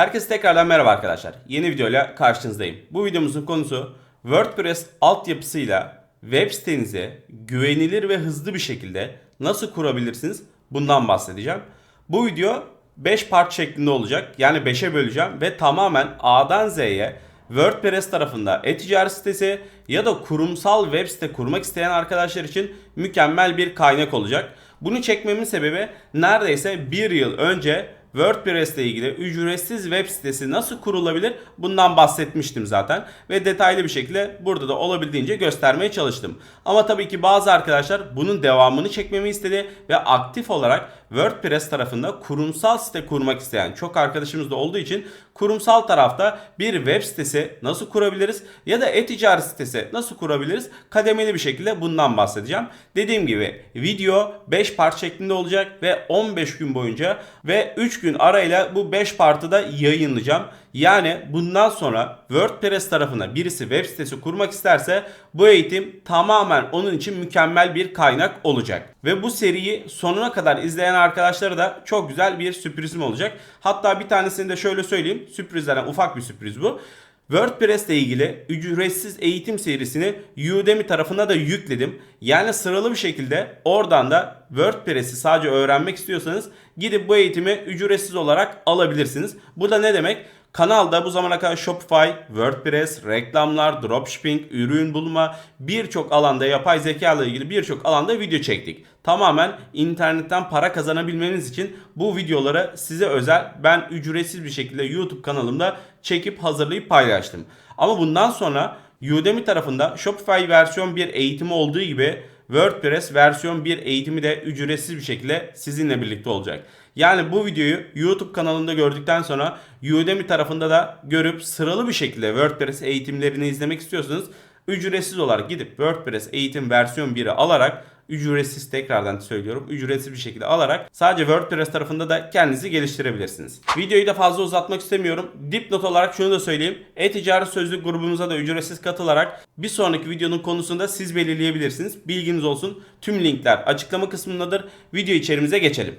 Herkese tekrardan merhaba arkadaşlar. Yeni videoyla karşınızdayım. Bu videomuzun konusu WordPress altyapısıyla web sitenizi güvenilir ve hızlı bir şekilde nasıl kurabilirsiniz? Bundan bahsedeceğim. Bu video 5 part şeklinde olacak. Yani 5'e böleceğim ve tamamen A'dan Z'ye WordPress tarafında e-ticaret sitesi ya da kurumsal web site kurmak isteyen arkadaşlar için mükemmel bir kaynak olacak. Bunu çekmemin sebebi neredeyse bir yıl önce WordPress ile ilgili ücretsiz web sitesi nasıl kurulabilir bundan bahsetmiştim zaten ve detaylı bir şekilde burada da olabildiğince göstermeye çalıştım. Ama tabii ki bazı arkadaşlar bunun devamını çekmemi istedi ve aktif olarak WordPress tarafında kurumsal site kurmak isteyen çok arkadaşımız da olduğu için kurumsal tarafta bir web sitesi nasıl kurabiliriz ya da e-ticaret sitesi nasıl kurabiliriz kademeli bir şekilde bundan bahsedeceğim. Dediğim gibi video 5 part şeklinde olacak ve 15 gün boyunca ve 3 gün arayla bu 5 partı da yayınlayacağım. Yani bundan sonra WordPress tarafına birisi web sitesi kurmak isterse bu eğitim tamamen onun için mükemmel bir kaynak olacak. Ve bu seriyi sonuna kadar izleyen arkadaşlara da çok güzel bir sürprizim olacak. Hatta bir tanesini de şöyle söyleyeyim. Sürprizlerden ufak bir sürpriz bu. WordPress ile ilgili ücretsiz eğitim serisini Udemy tarafına da yükledim. Yani sıralı bir şekilde oradan da WordPress'i sadece öğrenmek istiyorsanız gidip bu eğitimi ücretsiz olarak alabilirsiniz. Bu da ne demek? Kanalda bu zamana kadar Shopify, WordPress, reklamlar, dropshipping, ürün bulma birçok alanda yapay zeka ile ilgili birçok alanda video çektik. Tamamen internetten para kazanabilmeniz için bu videoları size özel ben ücretsiz bir şekilde YouTube kanalımda çekip hazırlayıp paylaştım. Ama bundan sonra Udemy tarafında Shopify versiyon 1 eğitimi olduğu gibi WordPress versiyon 1 eğitimi de ücretsiz bir şekilde sizinle birlikte olacak. Yani bu videoyu YouTube kanalında gördükten sonra Udemy tarafında da görüp sıralı bir şekilde WordPress eğitimlerini izlemek istiyorsanız ücretsiz olarak gidip WordPress eğitim versiyon 1'i alarak ücretsiz tekrardan söylüyorum ücretsiz bir şekilde alarak sadece WordPress tarafında da kendinizi geliştirebilirsiniz. Videoyu da fazla uzatmak istemiyorum. Dipnot olarak şunu da söyleyeyim. E-ticaret sözlük grubumuza da ücretsiz katılarak bir sonraki videonun konusunda siz belirleyebilirsiniz. Bilginiz olsun. Tüm linkler açıklama kısmındadır. Video içerimize geçelim.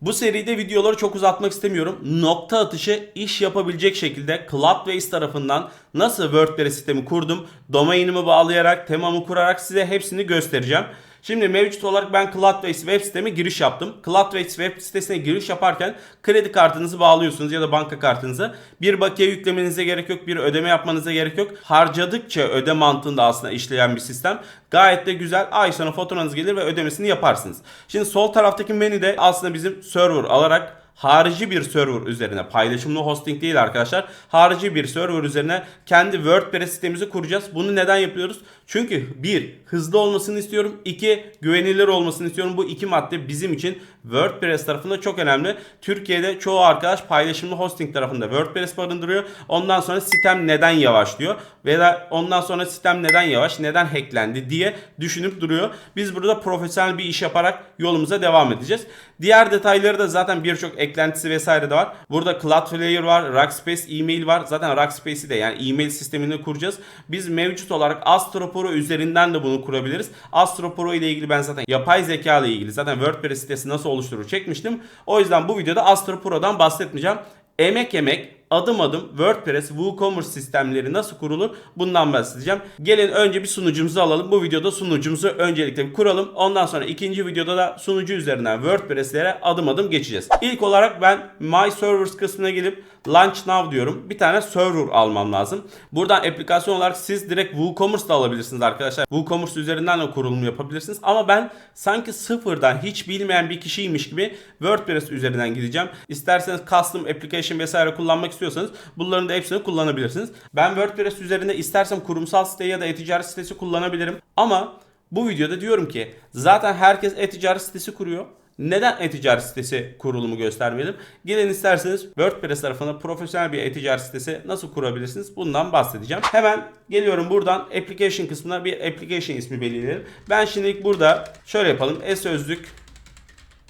Bu seride videoları çok uzatmak istemiyorum. Nokta atışı iş yapabilecek şekilde Cloudways tarafından nasıl WordPress sistemi kurdum, domainimi bağlayarak, temamı kurarak size hepsini göstereceğim. Şimdi mevcut olarak ben Cloudways web siteme giriş yaptım. Cloudways web sitesine giriş yaparken kredi kartınızı bağlıyorsunuz ya da banka kartınızı. Bir bakiye yüklemenize gerek yok, bir ödeme yapmanıza gerek yok. Harcadıkça öde mantığında aslında işleyen bir sistem. Gayet de güzel. Ay sonu faturanız gelir ve ödemesini yaparsınız. Şimdi sol taraftaki menüde aslında bizim server alarak harici bir server üzerine paylaşımlı hosting değil arkadaşlar. Harici bir server üzerine kendi WordPress sitemizi kuracağız. Bunu neden yapıyoruz? Çünkü bir hızlı olmasını istiyorum. iki güvenilir olmasını istiyorum. Bu iki madde bizim için WordPress tarafında çok önemli. Türkiye'de çoğu arkadaş paylaşımlı hosting tarafında WordPress barındırıyor. Ondan sonra sitem neden yavaşlıyor? Veya ondan sonra sistem neden yavaş, neden hacklendi diye düşünüp duruyor. Biz burada profesyonel bir iş yaparak yolumuza devam edeceğiz. Diğer detayları da zaten birçok eklentisi vesaire de var. Burada Cloudflare var, Rackspace email var. Zaten Rackspace'i de yani email sistemini kuracağız. Biz mevcut olarak Astro Pro üzerinden de bunu kurabiliriz. Astro Pro ile ilgili ben zaten yapay zeka ile ilgili zaten WordPress sitesi nasıl oluşturur çekmiştim. O yüzden bu videoda Astro Pro'dan bahsetmeyeceğim. Emek emek adım adım WordPress WooCommerce sistemleri nasıl kurulur bundan bahsedeceğim. Gelin önce bir sunucumuzu alalım. Bu videoda sunucumuzu öncelikle bir kuralım. Ondan sonra ikinci videoda da sunucu üzerinden WordPress'lere adım adım geçeceğiz. İlk olarak ben My Servers kısmına gelip Launch Now diyorum. Bir tane server almam lazım. Buradan aplikasyon olarak siz direkt WooCommerce da alabilirsiniz arkadaşlar. WooCommerce üzerinden de kurulum yapabilirsiniz. Ama ben sanki sıfırdan hiç bilmeyen bir kişiymiş gibi WordPress üzerinden gideceğim. İsterseniz custom application vesaire kullanmak istiyorsanız bunların da hepsini kullanabilirsiniz. Ben WordPress üzerinde istersem kurumsal site ya da e-ticaret sitesi kullanabilirim. Ama bu videoda diyorum ki zaten herkes e-ticaret sitesi kuruyor. Neden e-ticaret sitesi kurulumu göstermeyelim? Gelin isterseniz WordPress tarafında profesyonel bir e-ticaret sitesi nasıl kurabilirsiniz? Bundan bahsedeceğim. Hemen geliyorum buradan application kısmına bir application ismi belirleyelim. Ben şimdilik burada şöyle yapalım. E-sözlük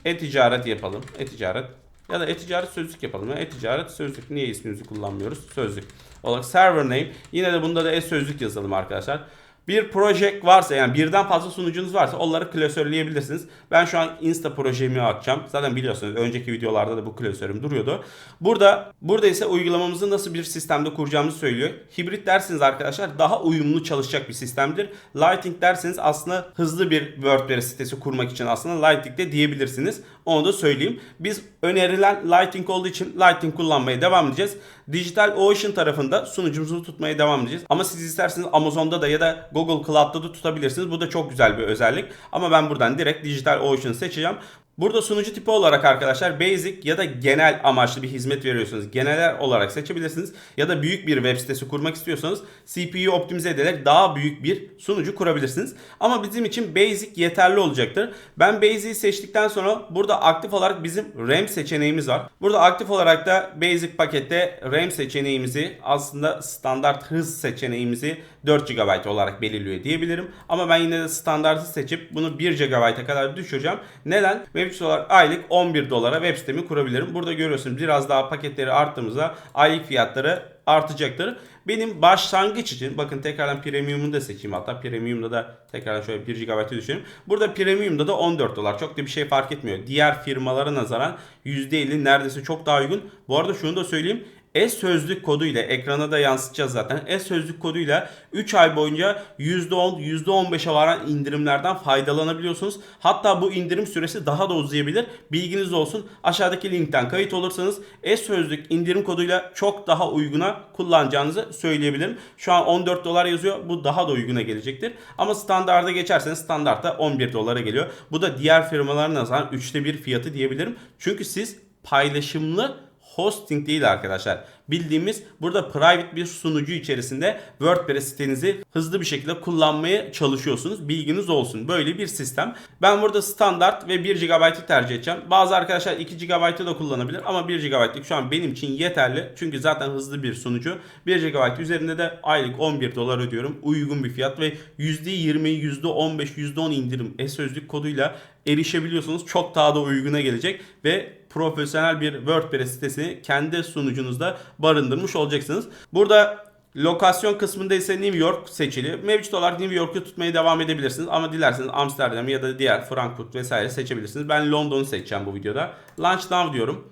e-ticaret yapalım. E-ticaret ya da e-ticaret sözlük yapalım. E-ticaret sözlük niye ismimizi kullanmıyoruz? Sözlük olarak server name. Yine de bunda da e-sözlük yazalım arkadaşlar. Bir proje varsa yani birden fazla sunucunuz varsa onları klasörleyebilirsiniz. Ben şu an Insta projemi açacağım. Zaten biliyorsunuz önceki videolarda da bu klasörüm duruyordu. Burada burada ise uygulamamızı nasıl bir sistemde kuracağımızı söylüyor. Hibrit dersiniz arkadaşlar daha uyumlu çalışacak bir sistemdir. Lighting derseniz aslında hızlı bir WordPress sitesi kurmak için aslında Lighting de diyebilirsiniz. Onu da söyleyeyim. Biz önerilen Lighting olduğu için Lighting kullanmaya devam edeceğiz. Digital Ocean tarafında sunucumuzu tutmaya devam edeceğiz. Ama siz isterseniz Amazon'da da ya da Google Cloud'da da tutabilirsiniz. Bu da çok güzel bir özellik. Ama ben buradan direkt Digital Ocean seçeceğim. Burada sunucu tipi olarak arkadaşlar basic ya da genel amaçlı bir hizmet veriyorsunuz. Geneler olarak seçebilirsiniz. Ya da büyük bir web sitesi kurmak istiyorsanız CPU optimize ederek daha büyük bir sunucu kurabilirsiniz. Ama bizim için basic yeterli olacaktır. Ben basic'i seçtikten sonra burada aktif olarak bizim RAM seçeneğimiz var. Burada aktif olarak da basic pakette RAM seçeneğimizi aslında standart hız seçeneğimizi 4 GB olarak belirliyor diyebilirim. Ama ben yine de standartı seçip bunu 1 GB'a kadar düşüreceğim. Neden? Mevcut olarak aylık 11 dolara web sitemi kurabilirim. Burada görüyorsunuz biraz daha paketleri arttığımızda aylık fiyatları artacaktır. Benim başlangıç için bakın tekrardan premium'u da seçeyim. Hatta premium'da da tekrardan şöyle 1 GB'ı düşünelim. Burada premium'da da 14 dolar. Çok da bir şey fark etmiyor. Diğer firmalara nazaran %50 neredeyse çok daha uygun. Bu arada şunu da söyleyeyim. E-sözlük koduyla ekrana da yansıtacağız zaten. E-sözlük koduyla 3 ay boyunca %10, %15'e varan indirimlerden faydalanabiliyorsunuz. Hatta bu indirim süresi daha da uzayabilir. Bilginiz olsun. Aşağıdaki linkten kayıt olursanız e-sözlük indirim koduyla çok daha uyguna kullanacağınızı söyleyebilirim. Şu an 14 dolar yazıyor. Bu daha da uyguna gelecektir. Ama standarda geçerseniz standartta 11 dolara geliyor. Bu da diğer firmaların nazaran 3'te 1 fiyatı diyebilirim. Çünkü siz paylaşımlı hosting değil arkadaşlar. Bildiğimiz burada private bir sunucu içerisinde WordPress sitenizi hızlı bir şekilde kullanmaya çalışıyorsunuz. Bilginiz olsun. Böyle bir sistem. Ben burada standart ve 1 GB'ı tercih edeceğim. Bazı arkadaşlar 2 GB'ı da kullanabilir ama 1 GB'lık şu an benim için yeterli. Çünkü zaten hızlı bir sunucu. 1 GB üzerinde de aylık 11 dolar ödüyorum. Uygun bir fiyat ve %20, %15, %10 indirim e-sözlük koduyla erişebiliyorsunuz. Çok daha da uyguna gelecek ve profesyonel bir WordPress sitesini kendi sunucunuzda barındırmış olacaksınız. Burada lokasyon kısmında ise New York seçili. Mevcut olarak New York'u tutmaya devam edebilirsiniz ama dilerseniz Amsterdam ya da diğer Frankfurt vesaire seçebilirsiniz. Ben London'u seçeceğim bu videoda. Launch Now diyorum.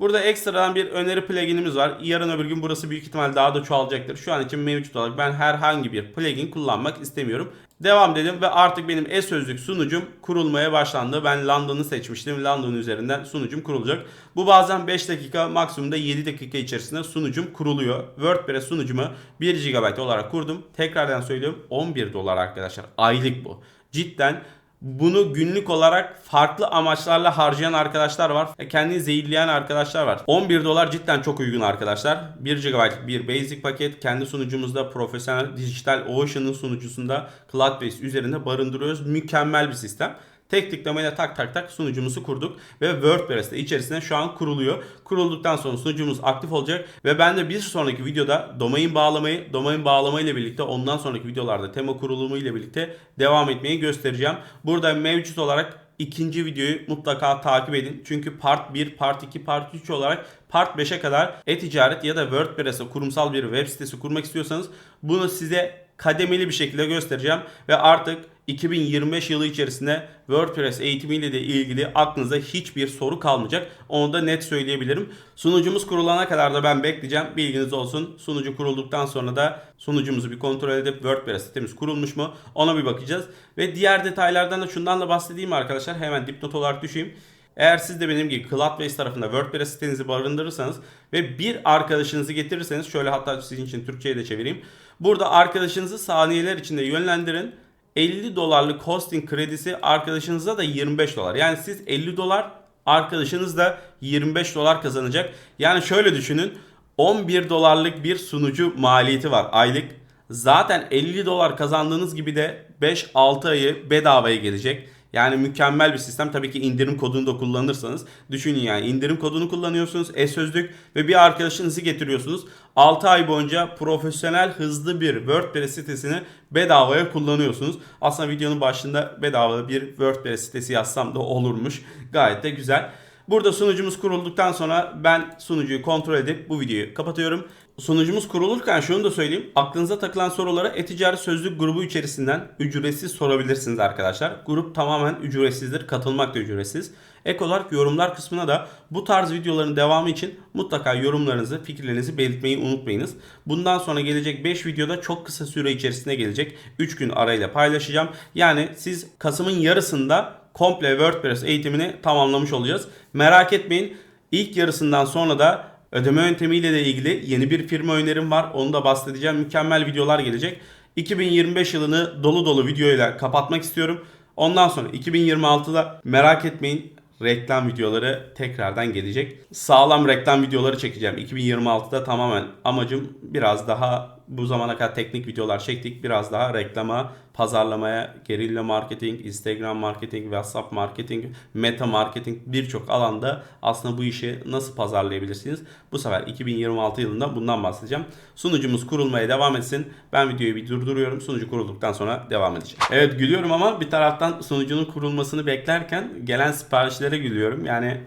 Burada ekstradan bir öneri pluginimiz var. Yarın öbür gün burası büyük ihtimal daha da çoğalacaktır. Şu an için mevcut olarak ben herhangi bir plugin kullanmak istemiyorum. Devam dedim ve artık benim e-sözlük sunucum kurulmaya başlandı. Ben London'u seçmiştim. London üzerinden sunucum kurulacak. Bu bazen 5 dakika maksimumda 7 dakika içerisinde sunucum kuruluyor. WordPress sunucumu 1 GB olarak kurdum. Tekrardan söylüyorum 11 dolar arkadaşlar. Aylık bu. Cidden bunu günlük olarak farklı amaçlarla harcayan arkadaşlar var. ve Kendini zehirleyen arkadaşlar var. 11 dolar cidden çok uygun arkadaşlar. 1 GB bir basic paket. Kendi sunucumuzda profesyonel dijital Ocean'ın sunucusunda Cloudbase üzerinde barındırıyoruz. Mükemmel bir sistem. Tek tıklamayla tak tak tak sunucumuzu kurduk ve WordPress de içerisinde şu an kuruluyor. Kurulduktan sonra sunucumuz aktif olacak ve ben de bir sonraki videoda domain bağlamayı, domain bağlama ile birlikte ondan sonraki videolarda tema kurulumu ile birlikte devam etmeyi göstereceğim. Burada mevcut olarak ikinci videoyu mutlaka takip edin. Çünkü part 1, part 2, part 3 olarak part 5'e kadar e-ticaret ya da WordPress'e kurumsal bir web sitesi kurmak istiyorsanız bunu size kademeli bir şekilde göstereceğim ve artık 2025 yılı içerisinde WordPress eğitimiyle de ilgili aklınıza hiçbir soru kalmayacak. Onu da net söyleyebilirim. Sunucumuz kurulana kadar da ben bekleyeceğim. Bilginiz olsun. Sunucu kurulduktan sonra da sunucumuzu bir kontrol edip WordPress sitemiz kurulmuş mu ona bir bakacağız. Ve diğer detaylardan da şundan da bahsedeyim arkadaşlar. Hemen dipnot olarak düşeyim. Eğer siz de benim gibi Cloudways tarafında WordPress sitenizi barındırırsanız ve bir arkadaşınızı getirirseniz şöyle hatta sizin için Türkçe'ye de çevireyim. Burada arkadaşınızı saniyeler içinde yönlendirin. 50 dolarlık hosting kredisi arkadaşınıza da 25 dolar. Yani siz 50 dolar arkadaşınız da 25 dolar kazanacak. Yani şöyle düşünün 11 dolarlık bir sunucu maliyeti var aylık. Zaten 50 dolar kazandığınız gibi de 5-6 ayı bedavaya gelecek. Yani mükemmel bir sistem. Tabii ki indirim kodunu da kullanırsanız. Düşünün yani indirim kodunu kullanıyorsunuz. E-sözlük ve bir arkadaşınızı getiriyorsunuz. 6 ay boyunca profesyonel hızlı bir WordPress sitesini bedavaya kullanıyorsunuz. Aslında videonun başında bedava bir WordPress sitesi yazsam da olurmuş. Gayet de güzel. Burada sunucumuz kurulduktan sonra ben sunucuyu kontrol edip bu videoyu kapatıyorum. Sunucumuz kurulurken şunu da söyleyeyim. Aklınıza takılan soruları e-ticaret sözlük grubu içerisinden ücretsiz sorabilirsiniz arkadaşlar. Grup tamamen ücretsizdir. Katılmak da ücretsiz. Ek olarak yorumlar kısmına da bu tarz videoların devamı için mutlaka yorumlarınızı, fikirlerinizi belirtmeyi unutmayınız. Bundan sonra gelecek 5 videoda çok kısa süre içerisinde gelecek. 3 gün arayla paylaşacağım. Yani siz Kasım'ın yarısında komple WordPress eğitimini tamamlamış olacağız. Merak etmeyin. İlk yarısından sonra da ödeme yöntemiyle de ilgili yeni bir firma önerim var. Onu da bahsedeceğim. Mükemmel videolar gelecek. 2025 yılını dolu dolu videoyla kapatmak istiyorum. Ondan sonra 2026'da merak etmeyin reklam videoları tekrardan gelecek. Sağlam reklam videoları çekeceğim. 2026'da tamamen amacım biraz daha bu zamana kadar teknik videolar çektik. Biraz daha reklama, pazarlamaya, gerilla marketing, Instagram marketing, WhatsApp marketing, meta marketing birçok alanda aslında bu işi nasıl pazarlayabilirsiniz? Bu sefer 2026 yılında bundan bahsedeceğim. Sunucumuz kurulmaya devam etsin. Ben videoyu bir durduruyorum. Sunucu kurulduktan sonra devam edeceğim. Evet gülüyorum ama bir taraftan sunucunun kurulmasını beklerken gelen siparişlere gülüyorum. Yani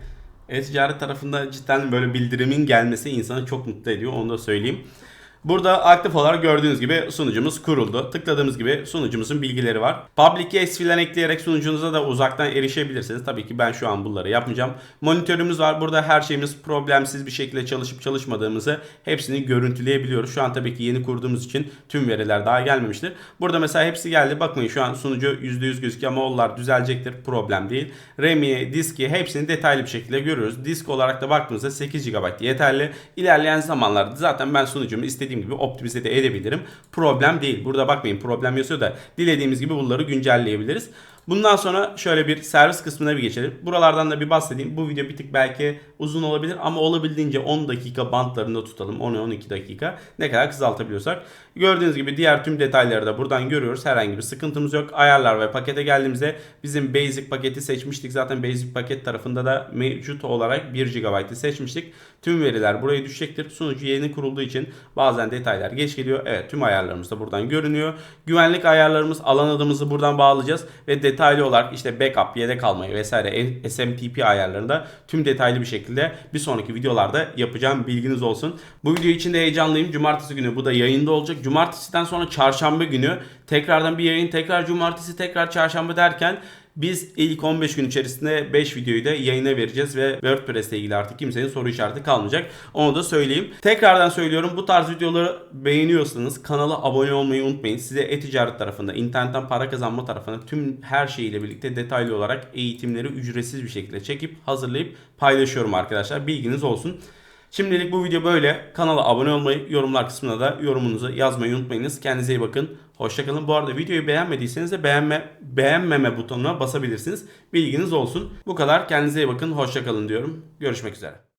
e-ticaret tarafında cidden böyle bildirimin gelmesi insanı çok mutlu ediyor. Onu da söyleyeyim. Burada aktif olarak gördüğünüz gibi sunucumuz kuruldu. Tıkladığımız gibi sunucumuzun bilgileri var. Public keys filan ekleyerek sunucunuza da uzaktan erişebilirsiniz. Tabii ki ben şu an bunları yapmayacağım. Monitörümüz var. Burada her şeyimiz problemsiz bir şekilde çalışıp çalışmadığımızı hepsini görüntüleyebiliyoruz. Şu an tabii ki yeni kurduğumuz için tüm veriler daha gelmemiştir. Burada mesela hepsi geldi. Bakmayın şu an sunucu %100 gözüküyor ama onlar düzelecektir. Problem değil. RAM'i, diski hepsini detaylı bir şekilde görüyoruz. Disk olarak da baktığımızda 8 GB yeterli. İlerleyen zamanlarda zaten ben sunucumu istediğim gibi optimize de edebilirim. Problem değil. Burada bakmayın problem yazıyor da dilediğimiz gibi bunları güncelleyebiliriz. Bundan sonra şöyle bir servis kısmına bir geçelim. Buralardan da bir bahsedeyim. Bu video bir tık belki uzun olabilir ama olabildiğince 10 dakika bantlarında tutalım. 10-12 dakika. Ne kadar kısaltabiliyorsak. Gördüğünüz gibi diğer tüm detayları da buradan görüyoruz. Herhangi bir sıkıntımız yok. Ayarlar ve pakete geldiğimizde bizim basic paketi seçmiştik. Zaten basic paket tarafında da mevcut olarak 1 GB'ı seçmiştik. Tüm veriler buraya düşecektir. Sunucu yeni kurulduğu için bazen detaylar geç geliyor. Evet tüm ayarlarımız da buradan görünüyor. Güvenlik ayarlarımız alan adımızı buradan bağlayacağız ve detaylı olarak işte backup, yedek almayı vesaire SMTP ayarlarında tüm detaylı bir şekilde bir sonraki videolarda yapacağım bilginiz olsun. Bu video için de heyecanlıyım. Cumartesi günü bu da yayında olacak. Cumartesiden sonra çarşamba günü tekrardan bir yayın, tekrar cumartesi, tekrar çarşamba derken biz ilk 15 gün içerisinde 5 videoyu da yayına vereceğiz ve WordPress ile ilgili artık kimsenin soru işareti kalmayacak. Onu da söyleyeyim. Tekrardan söylüyorum bu tarz videoları beğeniyorsanız kanala abone olmayı unutmayın. Size e-ticaret tarafında, internetten para kazanma tarafında tüm her şeyiyle birlikte detaylı olarak eğitimleri ücretsiz bir şekilde çekip hazırlayıp paylaşıyorum arkadaşlar. Bilginiz olsun. Şimdilik bu video böyle. Kanala abone olmayı, yorumlar kısmına da yorumunuzu yazmayı unutmayınız. Kendinize iyi bakın. Hoşçakalın. Bu arada videoyu beğenmediyseniz de beğenme, beğenmeme butonuna basabilirsiniz. Bilginiz olsun. Bu kadar. Kendinize iyi bakın. Hoşçakalın diyorum. Görüşmek üzere.